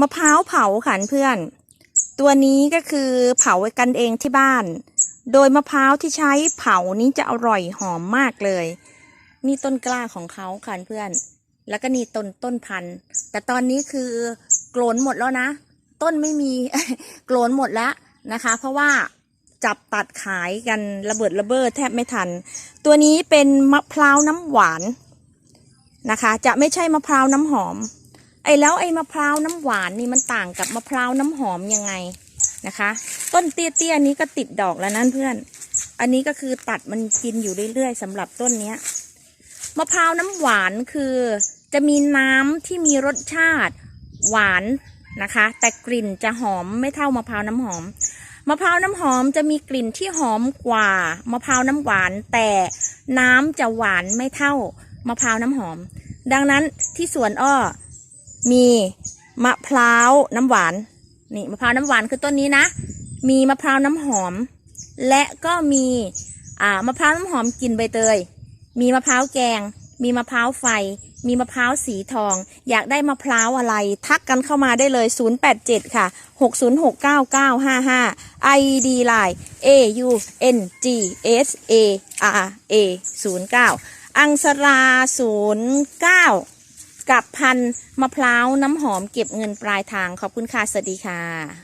มะพร้าวเผาค่ะเพื่อน ตัวนี้ก็คือเผากันเองที่บ้าน โดยมะพร้าวที่ใช้เผานี้จะอร่อยหอมมากเลย นี่ต้นกล้าของเขาค่ะเพื่อน แล้วก็นี่ต้นต้นพันธุ์ แต่ตอนนี้คือโกลนหมดแล้วนะ ต้นไม่มีโกลนหมดแล้วนะคะ เพราะว่าจับตัดขายกันระเบิดระเบ้อแทบไม่ทัน ตัวนี้เป็นมะพร้าวน้ำหวานนะคะ จะไม่ใช่มะพร้าวน้ำหอม ไอ้แล้วไอ้มะพร้าวน้ำหวานนี่มันต่างกับมะพร้าวน้ำหอมยังไงนะคะ ต้นเตี้ยๆนี้ก็ติดดอกแล้วนั่นเพื่อน อันนี้ก็คือตัดมันกินอยู่เรื่อยๆสำหรับต้นเนี้ยมะพร้าวน้ำหวานคือจะมีน้ำที่มีรสชาติหวานนะคะ แต่กลิ่นจะหอมไม่เท่ามะพร้าวน้ำหอมมะพร้าวน้ำหอมจะมีกลิ่นที่หอมกว่ามะพร้าวน้ำหวาน แต่น้ำจะหวานไม่เท่ามะพร้าวน้ำหอม ดังนั้นที่สวนอ้อ มีมะพร้าวน้ำหวาน นี่มะพร้าวน้ำหวานคือต้นนี้นะ มีมะพร้าวน้ำหอม และก็มีอ่ามะพร้าวน้ำหอมกลิ่นใบเตย มีมะพร้าวแกง มีมะพร้าวไฟ มีมะพร้าวสีทอง อยากได้มะพร้าวอะไร ทักกันเข้ามาได้เลย 087 ค่ะ 6069955 ID line A U N G S A R A 09อังสรา09 กับพันมะพร้าวน้ำหอมเก็บเงินปลายทางขอบคุณค่ะสวัสดีค่ะ